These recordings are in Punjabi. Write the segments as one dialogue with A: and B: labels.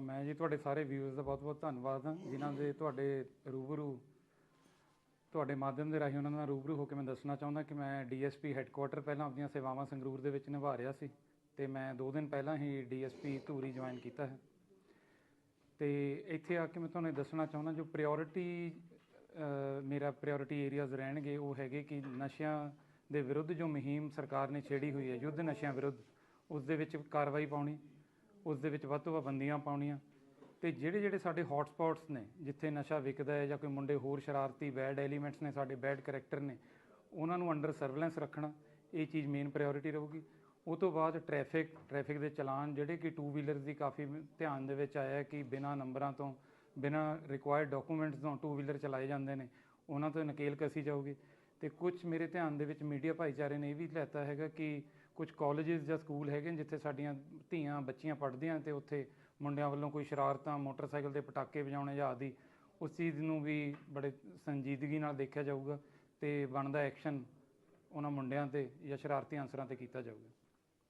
A: ਮੈਂ ਜੀ ਤੁਹਾਡੇ ਸਾਰੇ ਵਿਊਜ਼ ਦਾ ਬਹੁਤ-ਬਹੁਤ ਧੰਨਵਾਦ ਹਾਂ, ਜਿਨ੍ਹਾਂ ਦੇ ਤੁਹਾਡੇ ਰੂਬਰੂ, ਤੁਹਾਡੇ ਮਾਧਿਅਮ ਦੇ ਰਾਹੀਂ ਉਹਨਾਂ ਨਾਲ ਰੂਬਰੂ ਹੋ ਕੇ ਮੈਂ ਦੱਸਣਾ ਚਾਹੁੰਦਾ ਕਿ ਮੈਂ ਡੀਐਸਪੀ ਹੈੱਡਕੁਆਟਰ ਪਹਿਲਾਂ ਆਪਣੀਆਂ ਸੇਵਾਵਾਂ ਸੰਗਰੂਰ ਦੇ ਵਿੱਚ ਨਿਭਾ ਰਿਹਾ ਸੀ ਤੇ ਮੈਂ 2 ਦਿਨ ਪਹਿਲਾਂ ਹੀ ਡੀਐਸਪੀ ਧੂਰੀ ਜੁਆਇਨ ਕੀਤਾ ਹੈ। ਤੇ ਇੱਥੇ ਆ ਕੇ ਮੈਂ ਤੁਹਾਨੂੰ ਦੱਸਣਾ ਚਾਹੁੰਦਾ, ਜੋ ਪ੍ਰਾਇੋਰਟੀ ਮੇਰਾ ਪ੍ਰਾਇੋਰਟੀ ਏਰੀਆਜ਼ ਰਹਿਣਗੇ, ਉਹ ਹੈਗੇ ਕਿ ਨਸ਼ਿਆਂ ਦੇ ਵਿਰੁੱਧ ਜੋ ਮੁਹਿੰਮ ਸਰਕਾਰ ਨੇ ਛੇੜੀ ਹੋਈ ਹੈ, ਯੁੱਧ ਨਸ਼ਿਆਂ ਵਿਰੁੱਧ, ਉਸ ਦੇ ਵਿੱਚ ਕਾਰਵਾਈ ਪਾਉਣੀ ਉਸ ਦੇ ਵਿੱਚ ਵੱਧ ਤੋਂ ਵੱਧ ਬੰਦੀਆਂ ਪਾਉਣੀਆਂ। ਤੇ ਜਿਹੜੇ ਜਿਹੜੇ ਸਾਡੇ ਹੌਟ ਨੇ, ਜਿੱਥੇ ਨਸ਼ਾ ਵਿਕਦਾ ਹੈ ਜਾਂ ਕੋਈ ਮੁੰਡੇ ਹੋਰ ਸ਼ਰਾਰਤੀ ਬੈਡ ਐਲੀਮੈਂਟਸ ਨੇ, ਸਾਡੇ ਬੈਡ ਕੈਰੈਕਟਰ ਨੇ, ਉਹਨਾਂ ਨੂੰ ਅੰਡਰ ਸਰਵੇਲੈਂਸ ਰੱਖਣਾ, ਇਹ ਚੀਜ਼ ਮੇਨ ਪ੍ਰਾਇੋਰਟੀ ਰਹੂਗੀ। ਉਹ ਤੋਂ ਬਾਅਦ ਟ੍ਰੈਫਿਕ ਟ੍ਰੈਫਿਕ ਦੇ ਚਲਾਨ, ਜਿਹੜੇ ਕਿ ਟੂ ਵੀਲਰਸ ਦੀ ਕਾਫੀ ਧਿਆਨ ਦੇ ਵਿੱਚ ਆਇਆ ਕਿ ਬਿਨਾਂ ਨੰਬਰਾਂ ਤੋਂ, ਬਿਨਾਂ ਰਿਕੁਆਇਰਡ ਡਾਕੂਮੈਂਟਸ ਤੋਂ ਟੂ ਵੀਲਰ ਚਲਾਏ ਜਾਂਦੇ ਨੇ, ਉਹਨਾਂ ਤੋਂ ਨਕੇਲ ਕਸੀ ਜਾਊਗੀ। ਤੇ ਕੁਝ ਮੇਰੇ ਧਿਆਨ ਦੇ ਵਿੱਚ ਮੀਡੀਆ ਭਾਈਚਾਰੇ ਨੇ ਇਹ ਵੀ ਲੈਤਾ ਹੈਗਾ ਕਿ ਕੁਝ ਕਾਲਜਸ ਜਾਂ ਸਕੂਲ ਹੈਗੇ ਨੇ ਜਿੱਥੇ ਸਾਡੀਆਂ ਧੀਆਂ, ਬੱਚੀਆਂ ਪੜ੍ਹਦੀਆਂ ਤੇ ਉੱਥੇ ਮੁੰਡਿਆਂ ਵੱਲੋਂ ਕੋਈ ਸ਼ਰਾਰਤਾਂ, ਮੋਟਰਸਾਈਕਲ ਤੇ ਪਟਾਕੇ ਵਜਾਉਣੇ ਜਾਂ ਆਦਿ, ਉਸ ਚੀਜ਼ ਨੂੰ ਵੀ ਬੜੇ ਸੰਜੀਦਗੀ ਨਾਲ ਦੇਖਿਆ ਜਾਊਗਾ ਤੇ ਬਣਦਾ ਐਕਸ਼ਨ ਉਹਨਾਂ ਮੁੰਡਿਆਂ ਤੇ ਜਾਂ ਸ਼ਰਾਰਤੀ ਅਨਸਰਾਂ ਤੇ ਕੀਤਾ ਜਾਊਗਾ।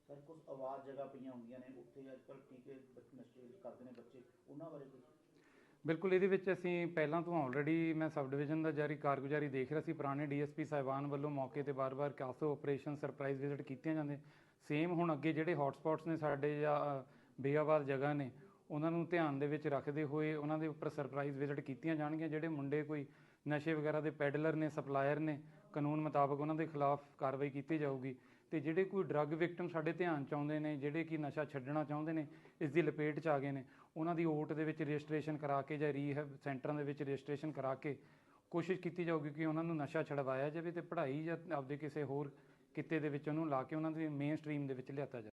B: ਸਰ, ਕੁਝ ਆਵਾਜ਼ ਜਗ੍ਹਾ ਪਈਆਂ ਹੁੰਦੀਆਂ ਨੇ, ਉੱਥੇ ਅੱਜ ਟੀਕੇ ਨਸ਼ੇ ਕਰਦੇ ਨੇ ਬੱਚੇ? ਉਹਨਾਂ ਬਾਰੇ ਕੁਝ?
A: ਬਿਲਕੁਲ, ਇਹਦੇ ਵਿੱਚ ਅਸੀਂ ਪਹਿਲਾਂ ਤੋਂ ਆਲਰੇਡੀ ਮੈਂ ਸਬ ਡਿਵੀਜ਼ਨ ਦਾ ਜਾਰੀ ਕਾਰਗੁਜ਼ਾਰੀ ਦੇਖ ਰਿਹਾ ਸੀ। ਪੁਰਾਣੇ ਡੀਐਸਪੀ ਸਾਹਿਬਾਨ ਵੱਲੋਂ ਮੌਕੇ ਤੇ ਬਾਰ-ਬਾਰ ਕਾਸੋ ਆਪਰੇਸ਼ਨ ਸਰਪ੍ਰਾਈਜ਼ ਵਿਜ਼ਿਟ ਕੀਤੀਆਂ ਜਾਂਦੇ। ਸੇਮ ਹੁਣ ਅੱਗੇ ਜਿਹੜੇ ਹੌਟ ਨੇ ਸਾਡੇ ਜਾਂ ਬੇਆਬਾਦ ਜਗ੍ਹਾ ਨੇ, ਉਹਨਾਂ ਨੂੰ ਧਿਆਨ ਦੇ ਵਿੱਚ ਰੱਖਦੇ ਹੋਏ ਉਹਨਾਂ ਦੇ ਉੱਪਰ ਸਰਪ੍ਰਾਈਜ਼ ਵਿਜ਼ਿਟ ਕੀਤੀਆਂ ਜਾਣਗੀਆਂ। ਜਿਹੜੇ ਮੁੰਡੇ ਕੋਈ ਨਸ਼ੇ ਵਗੈਰਾ ਦੇ ਪੈਡਲਰ ਨੇ ਸਪਲਾਇਰ ਨੇ, ਕਾਨੂੰਨ ਮੁਤਾਬਕ ਉਹਨਾਂ ਦੇ ਖਿਲਾਫ ਕਾਰਵਾਈ ਕੀਤੀ ਜਾਊਗੀ। ਤੇ ਜਿਹੜੇ ਕੋਈ ਡਰੱਗ ਵਿਕਟਮ ਸਾਡੇ ਧਿਆਨ ਚ ਆਉਂਦੇ ਨੇ, ਜਿਹੜੇ ਕਿ ਨਸ਼ਾ ਛੱਡਣਾ ਚਾਹੁੰਦੇ ਨੇ ਇਸ ਦੀ ਲਪੇਟ ਚ ਆ ਗਏ ਨੇ, ਉਹਨਾਂ ਦੀ ਓਟ ਦੇ ਵਿੱਚ ਰਜਿਸਟ੍ਰੇਸ਼ਨ ਕਰਾ ਕੇ ਜਾਂ ਰੀਹੈਬ ਸੈਂਟਰਾਂ ਦੇ ਵਿੱਚ ਰਜਿਸਟ੍ਰੇਸ਼ਨ ਕਰਾ ਕੇ ਕੋਸ਼ਿਸ਼ ਕੀਤੀ ਜਾਊਗੀ ਕਿ ਉਹਨਾਂ ਨੂੰ ਨਸ਼ਾ ਛਡਵਾਇਆ ਜਾਵੇ ਤੇ ਪੜ੍ਹਾਈ ਜਾਂ ਆਪਦੇ ਕਿਸੇ ਹੋਰ ਕਿੱਤੇ ਦੇ ਵਿੱਚ ਉਹਨੂੰ ਲਾ ਕੇ ਉਹਨਾਂ ਦੀ ਮੇਨ ਸਟਰੀਮ ਦੇ ਵਿੱਚ ਲਿਆਤਾ ਜਾਵੇ।